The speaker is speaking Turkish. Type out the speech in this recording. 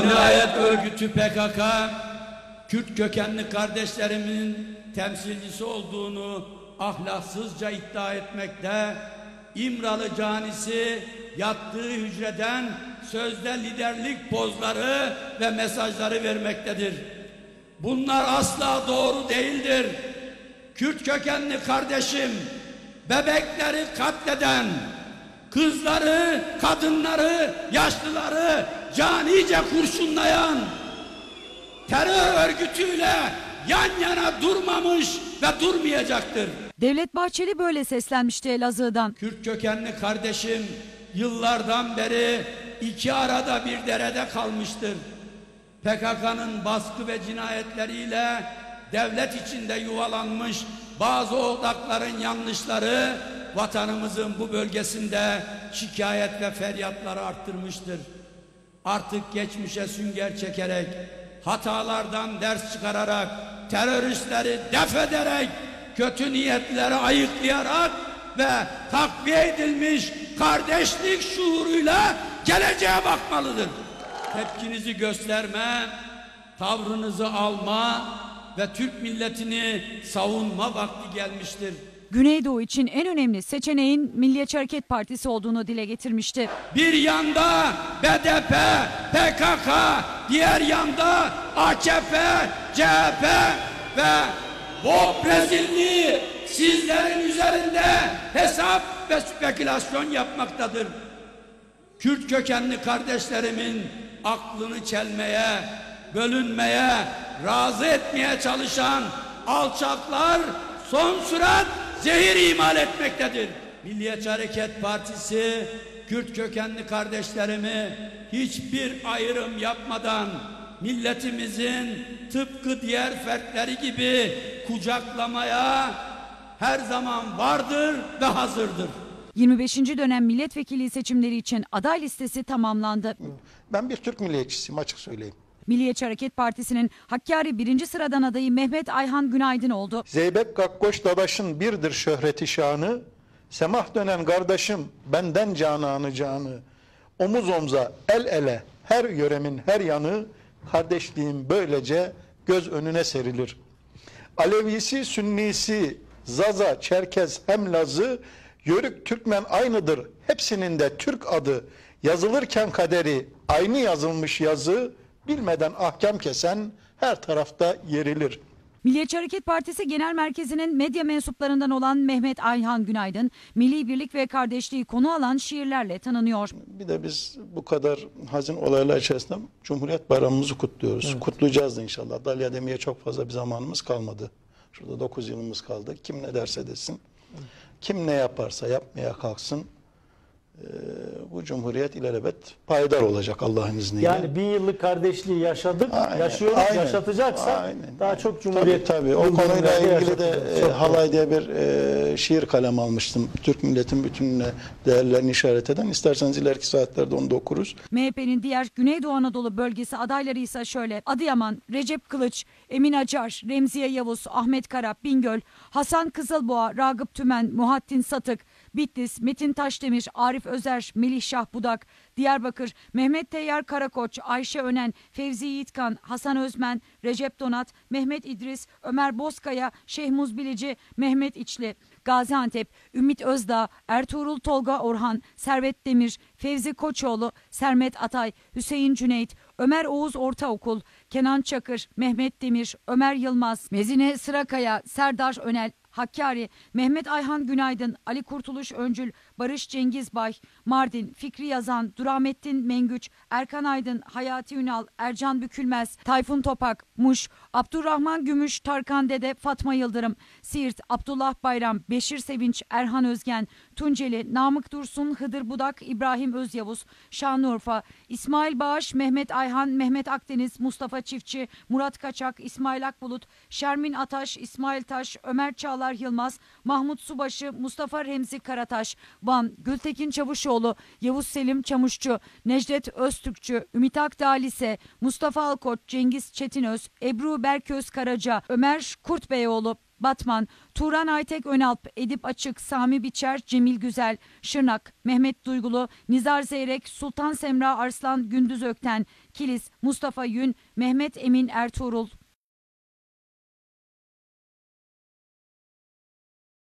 Cinayet örgütü PKK, Kürt kökenli kardeşlerimin temsilcisi olduğunu ahlaksızca iddia etmekte, İmralı canisi yattığı hücreden sözde liderlik pozları ve mesajları vermektedir. Bunlar asla doğru değildir. Kürt kökenli kardeşim bebekleri katleden, kızları, kadınları, yaşlıları canice kurşunlayan terör örgütüyle yan yana durmamış ve durmayacaktır. Devlet Bahçeli böyle seslenmişti Elazığ'dan. Kürt kökenli kardeşim yıllardan beri iki arada bir derede kalmıştır. PKK'nın baskı ve cinayetleriyle devlet içinde yuvalanmış bazı odakların yanlışları vatanımızın bu bölgesinde şikayet ve feryatları arttırmıştır. Artık geçmişe sünger çekerek, hatalardan ders çıkararak, teröristleri def ederek, kötü niyetleri ayıklayarak ve takviye edilmiş kardeşlik şuuruyla geleceğe bakmalıdır. Tepkinizi gösterme, tavrınızı alma ve Türk milletini savunma vakti gelmiştir. Güneydoğu için en önemli seçeneğin Milliyetçi Hareket Partisi olduğunu dile getirmişti. Bir yanda BDP, PKK, diğer yanda AKP, CHP ve bu Brezilli sizlerin üzerinde hesap ve spekülasyon yapmaktadır. Kürt kökenli kardeşlerimin aklını çelmeye, bölünmeye, razı etmeye çalışan alçaklar son sürat zehir imal etmektedir. Milliyetçi Hareket Partisi Kürt kökenli kardeşlerimi hiçbir ayrım yapmadan milletimizin tıpkı diğer fertleri gibi kucaklamaya her zaman vardır ve hazırdır. 25. dönem milletvekili seçimleri için aday listesi tamamlandı. Ben bir Türk milliyetçisiyim açık söyleyeyim. Milliyetçi Hareket Partisi'nin Hakkari birinci sıradan adayı Mehmet Ayhan Günaydın oldu. Zeybek Gakkoş Dadaş'ın birdir şöhreti şanı, semah dönen kardeşim benden cananı canı, omuz omza el ele her yöremin her yanı, kardeşliğim böylece göz önüne serilir. Alevisi, Sünnisi, Zaza, Çerkez hem Lazı, Yörük Türkmen aynıdır. Hepsinin de Türk adı. Yazılırken kaderi aynı yazılmış yazı, bilmeden ahkam kesen her tarafta yerilir. Milliyetçi Hareket Partisi Genel Merkezi'nin medya mensuplarından olan Mehmet Ayhan Günaydın, milli birlik ve kardeşliği konu alan şiirlerle tanınıyor. Bir de biz bu kadar hazin olaylar içerisinde Cumhuriyet Bayramımızı kutluyoruz. Kutlayacağız da inşallah. Dalya demeye çok fazla bir zamanımız kalmadı. Şurada 9 yılımız kaldı. Kim ne derse desin. Kim ne yaparsa yapmaya kalksın. Ee, bu Cumhuriyet ilelebet payidar olacak Allah'ın izniyle. Yani bin yıllık kardeşliği yaşadık, Aynen, yaşıyoruz, aynen, yaşatacaksak aynen, daha aynen. çok Cumhuriyet Tabii tabii. O konuyla ilgili de e, Halay diye bir e, şiir kalem almıştım. Türk milletin bütününe değerlerini işaret eden. İsterseniz ileriki saatlerde onu da okuruz. MHP'nin diğer Güneydoğu Anadolu bölgesi adayları ise şöyle. Adıyaman, Recep Kılıç, Emin Acar, Remziye Yavuz, Ahmet Kara, Bingöl, Hasan Kızılboğa, Ragıp Tümen, Muhattin Satık, Bitlis, Metin Taşdemir, Arif Özer, Melih Şah Budak, Diyarbakır, Mehmet Teyyar Karakoç, Ayşe Önen, Fevzi Yiğitkan, Hasan Özmen, Recep Donat, Mehmet İdris, Ömer Bozkaya, Şehmuz Bilici, Mehmet İçli, Gaziantep, Ümit Özdağ, Ertuğrul Tolga Orhan, Servet Demir, Fevzi Koçoğlu, Sermet Atay, Hüseyin Cüneyt, Ömer Oğuz Ortaokul, Kenan Çakır, Mehmet Demir, Ömer Yılmaz, Mezine Sırakaya, Serdar Önel, Hakkari, Mehmet Ayhan Günaydın, Ali Kurtuluş Öncül, Barış Cengizbay, Mardin, Fikri Yazan, Duramettin Mengüç, Erkan Aydın, Hayati Ünal, Ercan Bükülmez, Tayfun Topak, Muş, Abdurrahman Gümüş, Tarkan Dede, Fatma Yıldırım, Siirt, Abdullah Bayram, Beşir Sevinç, Erhan Özgen, Tunceli, Namık Dursun, Hıdır Budak, İbrahim Özyavuz, Şanlıurfa, İsmail Bağış, Mehmet Ayhan, Mehmet Akdeniz, Mustafa Çiftçi, Murat Kaçak, İsmail Akbulut, Şermin Ataş, İsmail Taş, Ömer Çağlar Yılmaz, Mahmut Subaşı, Mustafa Remzi Karataş, Van, Gültekin Çavuşoğlu, Yavuz Selim Çamuşçu, Necdet Öztürkçü, Ümit Akdağ Lise, Mustafa Alkoç, Cengiz Çetinöz, Ebru Berköz Karaca, Ömer Kurtbeyoğlu, Batman, Turan Aytek Önalp, Edip Açık, Sami Biçer, Cemil Güzel, Şırnak, Mehmet Duygulu, Nizar Zeyrek, Sultan Semra Arslan, Gündüz Ökten, Kilis, Mustafa Yün, Mehmet Emin Ertuğrul,